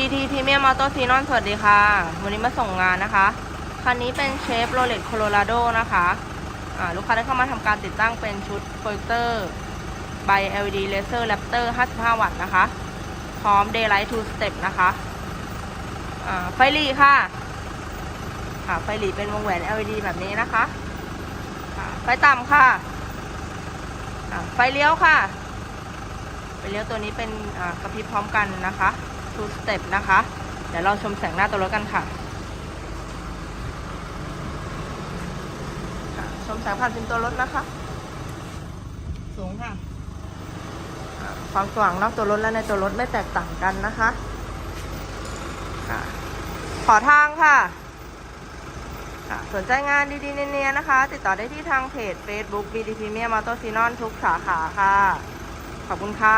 BT Premium Auto s e n o n สวัสดีค่ะ วันนี้มาส่งงานนะคะ คันนี้เป็นเชฟโรเลตโคโลราโดนะคะอ่าลูกค้าได้เข้ามาทำการติดตั้งเป็นชุดโปรเจคเตอร์ใบ LED Laser Raptor 55 วัตต์นะคะ พร้อม Daylight 2 Step นะคะอ่าไฟหลีค่ะค่ะ ไฟหลีเป็นวงแหวน LED แบบนี้นะคะะไฟต่ำค่ะอ่าไฟเลี้ยวค่ะ ไฟเลี้ยวตัวนี้เป็นกระพริบพร้อมกันนะคะ 2 Step นะคะ เดี๋ยวเราชมแสงหน้าตัวรถกันค่ะค่ะ ชมแสงผ่านเป็นตัวรถนะคะ สูงค่ะ ความสว่างนอกตัวรถและในตัวรถไม่แตกต่างกันนะคะค่ะขอทางค่ะสนใจงานดีๆเนียนๆนะคะ ติดต่อได้ที่ทางเพจ Facebook BD Premium Auto s e n o n ทุกสาขาค่ะ ขอบคุณค่ะ